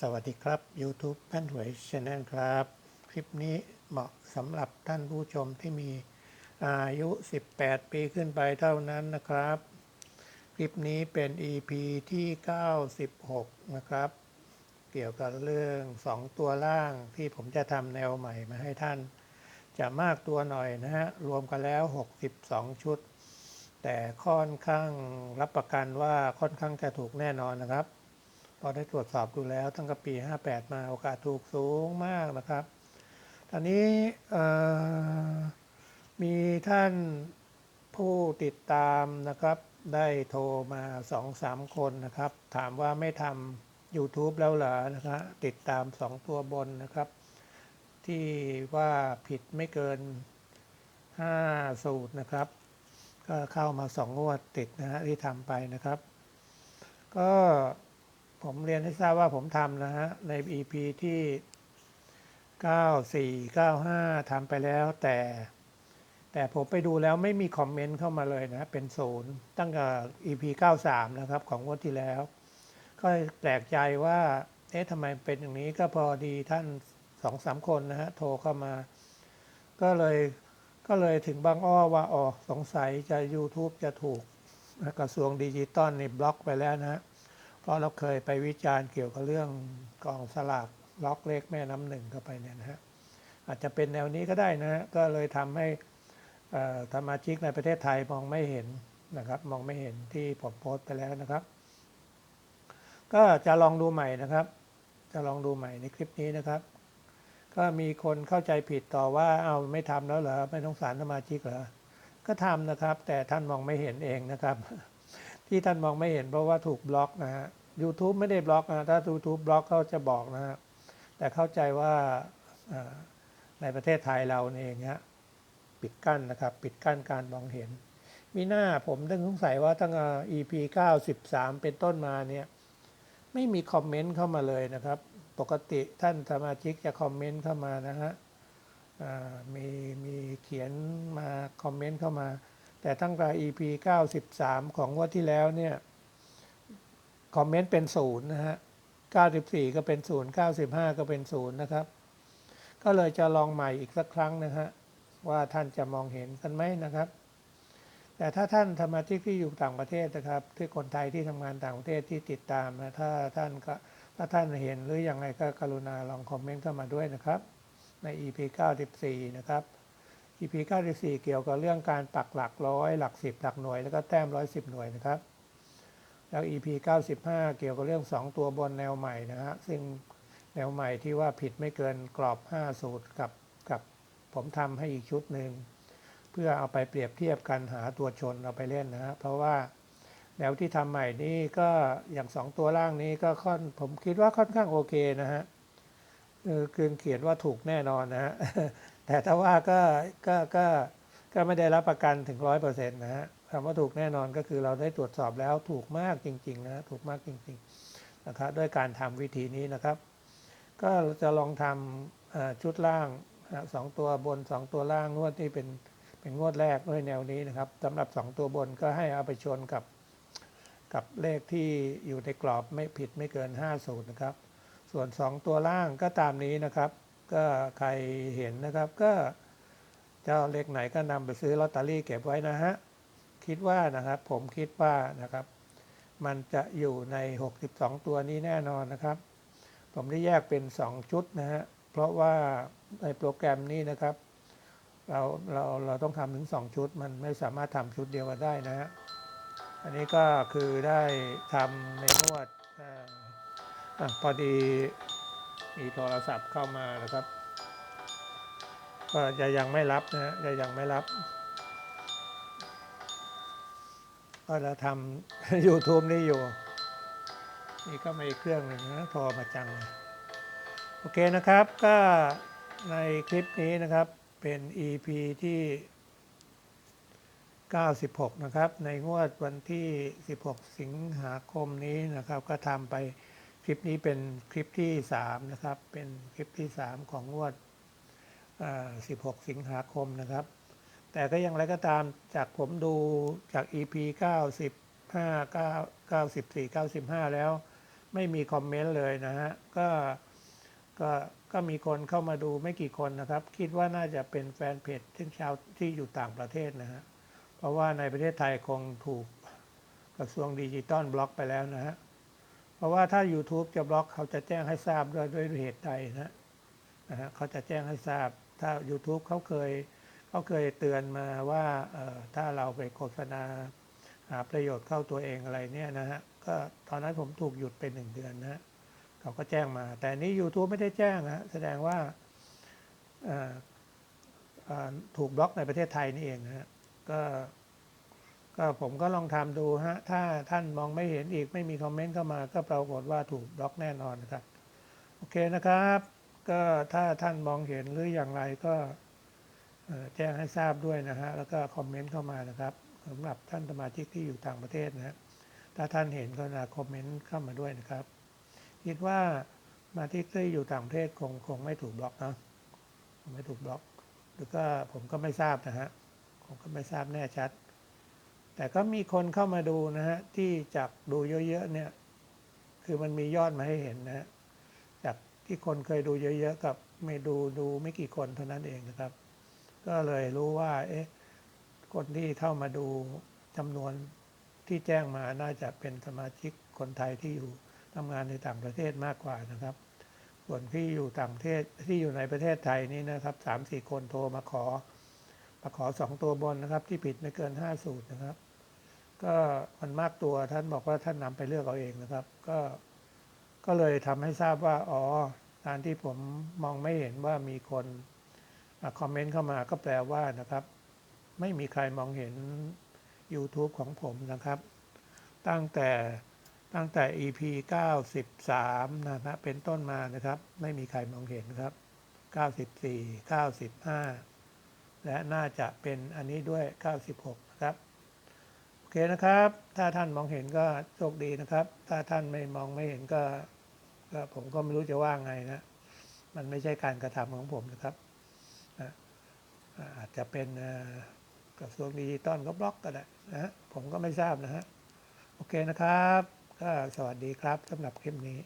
สวัสดีครับ YouTube แป้นหวยช n แนลครับ คลิปนี้เหมาะสำหรับท่านผู้ชมที่มีอายุ 18 ปีขึ้นไปเท่านั้นนะครับ คลิปนี้เป็น EP ที่ 96 นะครับ เกี่ยวกับเรื่อง 2 ตัวล่างที่ผมจะทำแนวใหม่มาให้ท่าน จะมากตัวหน่อยนะฮะ รวมกันแล้ว 62 ชุด แต่ค่อนข้างรับประกันว่าค่อนข้างจะถูกแน่นอนนะครับ อได้ตรวจสอบดูแล้วตั้งแต่ปี 58 มาโอกาสถูกสูงมากนะครับ ตอนนี้มีท่านผู้ติดตามนะครับ ได้โทรมา 2-3 คนนะครับ ถามว่าไม่ทำ YouTube แล้วเหรอนะครับติดตาม 2 ตัวบนนะครับ ที่ว่าผิดไม่เกิน 5 สูตรนะครับ ก็เข้ามาสองงวดติดนะฮะที่ทำไปนะครับ ก็ ผมเรียนให้ทราบว่าผมทำนะฮะ ใน EP ที่ 94 95ทำไปแล้วแต่ แต่ผมไปดูแล้วไม่มีคอมเมนต์เข้ามาเลยนะ เป็นศูนย์ตั้งแต่ EP 93 นะครับ ของงวดที่แล้ว ก็แปลกใจว่า เอ๊ะทำไมเป็นอย่างนี้ก็พอดีท่านสองสามคนนะฮะ โทรเข้ามา ก็เลยก็เลยถึงบางอ้อว่าอ๋อสงสัยจะ YouTube จะถูกกระทรวงดิจิตอลนี่บล็อกไปแล้วนะฮะ เพราะเราเคยไปวิจารณ์เกี่ยวกับเรื่องกองสลากล็อกเลขแม่น้ำหนึ่งเข้าไปเนี่ยนะฮะอาจจะเป็นแนวนี้ก็ได้นะฮะก็เลยทำให้เอ่อสมาชิกในประเทศไทยมองไม่เห็นนะครับ มองไม่เห็นที่ผมโพสต์ไปแล้วนะครับ ก็จะลองดูใหม่นะครับ จะลองดูใหม่ในคลิปนี้นะครับ ก็มีคนเข้าใจผิดต่อว่าเอาไม่ทำแล้วเหรอไม่ต้องสารสมาชิกเหรอก็ทำนะครับ แต่ท่านมองไม่เห็นเองนะครับ ที่ท่านมองไม่เห็นเพราะว่าถูกบล็อกนะฮะ YouTube ไม่ได้บล็อกนะถ้า YouTube บล็อกเขาจะบอกนะฮะ แต่เข้าใจว่าในประเทศไทยเราเองฮะปิดกั้นนะครับ ปิดกั้นการมองเห็น มีหน้าผมต้องสงสัยว่าตั้ง EP 93 เป็นต้นมาเนี่ยไม่มีคอมเมนต์เข้ามาเลยนะครับ ปกติท่านสมาชิกจะคอมเมนต์เข้ามานะฮะมีมีเขียนมาคอมเมนต์เข้ามา แต่ตั้งแต่ EP 93 ของงวดที่แล้วเนี่ย คอมเมนต์เป็นศูนย์นะฮะ 94 ก็เป็นศูนย์95 ก็เป็นศูนย์นะครับ ก็เลยจะลองใหม่อีกสักครั้งนะฮะ ว่าท่านจะมองเห็นกันไหมนะครับ แต่ถ้าท่านสมาชิกที่อยู่ต่างประเทศนะครับ ที่คนไทยที่ทำงานต่างประเทศที่ติดตามนะ ถ้าท่านก็ถ้าท่านเห็นหรือยังไงก็กรุณาลองคอมเมนต์เข้ามาด้วยนะครับ ใน EP 94 นะครับ EP 94 เกี่ยวกับเรื่องการปักหลักร้อยหลักสิบหลักหน่วย แล้วก็แต้มร้อยสิบหน่วยนะครับ แล้ว EP 95 เกี่ยวกับเรื่อง 2 ตัวบนแนวใหม่นะฮะซึ่งแนวใหม่ที่ว่าผิดไม่เกินกรอบ 5 สูตรกับกับผมทำให้อีกชุดหนึ่งเพื่อเอาไปเปรียบเทียบกันหาตัวชนเอาไปเล่นนะฮะเพราะว่าแนวที่ทำใหม่นี้ก็อย่าง 2 ตัวล่างนี้ก็ค่อนผมคิดว่าค่อนข้างโอเคนะฮะ เออคือเขียนว่าถูกแน่นอนนะฮะแต่ถ้าว่าก็ก็ก็ก็ไม่ได้รับประกันถึงร้อยเปอร์เซ็นต์นะฮะคำว่าถูกแน่นอนก็คือเราได้ตรวจสอบแล้วถูกมากจริงๆนะถูกมากจริงๆนะครับด้วยการทำวิธีนี้นะครับ ก็จะลองทำชุดล่างสองตัวบนสองตัวล่างงวดที่เป็นเป็นงวดแรกด้วยแนวนี้นะครับสำหรับสองตัวบนก็ให้เอาไปชนกับกับเลขที่อยู่ในกรอบไม่ผิดไม่เกิน5สูตรนะครับ ส่วน 2 ตัวล่างก็ตามนี้นะครับ ก็ใครเห็นนะครับก็เจ้าเลขไหนก็นำไปซื้อลอตเตอรี่เก็บไว้นะฮะ คิดว่านะครับผมคิดว่านะครับ มันจะอยู่ใน 62 ตัวนี้แน่นอนนะครับ ผมได้แยกเป็น 2 ชุดนะฮะ เพราะว่าในโปรแกรมนี้นะครับ เราเราเราต้องทำถึง 2 ชุด มันไม่สามารถทำชุดเดียวกันได้นะฮะ อันนี้ก็คือได้ทำในงวดอ่า อะพอดีมีโทรศัพท์เข้ามานะครับ ก็จะยังไม่รับนะฮะจะยังไม่รับ ก็เราทำ YouTube นี่อยู่ นี่ก็มีเครื่องหนึ่งนะโทรมาจัง โอเคนะครับก็ในคลิปนี้นะครับเป็น EP ที่ 96 นะครับ ในงวดวันที่ 16 สิงหาคมนี้นะครับ ก็ทำไป คลิปนี้เป็นคลิปที่ 3 นะครับ เป็นคลิปที่ 3 ของงวดอ่า16 สิงหาคมนะครับ แต่ก็ยังไรก็ตามจากผมดูจาก EP 95 9 94 95 แล้ว ไม่มีคอมเมนต์เลยนะฮะ ก็ก็ก็มีคนเข้ามาดูไม่กี่คนนะครับ คิดว่าน่าจะเป็นแฟนเพจที่ชาวที่อยู่ต่างประเทศนะฮะ เพราะว่าในประเทศไทยคงถูกกระทรวงดิจิตอลบล็อกไปแล้วนะฮะ ราะว่าถ้า YouTube จะบล็อกเขาจะแจ้งให้ทราบด้วยด้วยเหตุใดนะนะฮะเขาจะแจ้งให้ทราบ ถ้า YouTube เขาเคยเขาเคยเตือนมาว่าถ้าเราไปโฆษณาหาประโยชน์เข้าตัวเองอะไรเนี่ยนะฮะก็ตอนนั้นผมถูกหยุดไปหนึ่งเดือนนะฮะเขาก็แจ้งมา แต่นี้ YouTube ไม่ได้แจ้งนะแสดงว่าถูกบล็อกในประเทศไทยนี่เองนะฮะก็ ก็ผมก็ลองทำดูฮะ ถ้าท่านมองไม่เห็นอีกไม่มีคอมเมนต์เข้ามา ก็ปรากฏว่าถูกบล็อกแน่นอนนะครับ โอเคนะครับ ก็ถ้าท่านมองเห็นหรืออย่างไรก็แจ้งให้ทราบด้วยนะฮะ แล้วก็คอมเมนต์เข้ามานะครับสำหรับท่านสมาชิกที่อยู่ต่างประเทศนะฮะถ้าท่านเห็นก็นาคอมเมนต์เข้ามาด้วยนะครับ คิดว่าสมาชิกที่อยู่ต่างประเทศคงคงไม่ถูกบล็อกเนะไม่ถูกบล็อก หรือก็ผมก็ไม่ทราบนะฮะ ผมก็ไม่ทราบแน่ชัด แต่ก็มีคนเข้ามาดูนะฮะที่จากดูเยอะๆเนี่ย คือมันมียอดมาให้เห็นนะฮะจากที่คนเคยดูเยอะๆกับไม่ดูดูไม่กี่คนเท่านั้นเองนะครับ ก็เลยรู้ว่า เอ๊ะคนที่เข้ามาดูจำนวนที่แจ้งมาน่าจะเป็นสมาชิกคนไทยที่อยู่ทำงานในต่างประเทศมากกว่านะครับ ส่วนที่อยู่ต่างประเทศที่อยู่ในประเทศไทยนี่นะครับสามสี่คนโทรมาขอ มาขอสองตัวบนนะครับ ที่ผิดไม่เกินห้าสูตรนะครับ ก็มันมากตัวท่านบอกว่าท่านนำไปเลือกเอาเองนะครับ ก็ก็เลยทำให้ทราบว่าอ๋อการที่ผมมองไม่เห็นว่ามีคนคอมเมนต์เข้ามาก็แปลว่านะครับ ไม่มีใครมองเห็น YouTube ของผมนะครับ ตั้งแต่ตั้งแต่ EP 93 นะครับเป็นต้นมานะครับ ไม่มีใครมองเห็นครับ 94 95 และน่าจะเป็นอันนี้ด้วย 96 นะครับ โอเคนะครับ ถ้าท่านมองเห็นก็โชคดีนะครับ ถ้าท่านไม่มองไม่เห็นก็ก็ผมก็ไม่รู้จะว่าไงนะ มันไม่ใช่การกระทำของผมนะครับอะอาจจะเป็นกระทรวงดิจิตอลก็บล็อกก็ได้นะฮะผมก็ไม่ทราบนะฮะ โอเคนะครับ ก็สวัสดีครับสำหรับคลิปนี้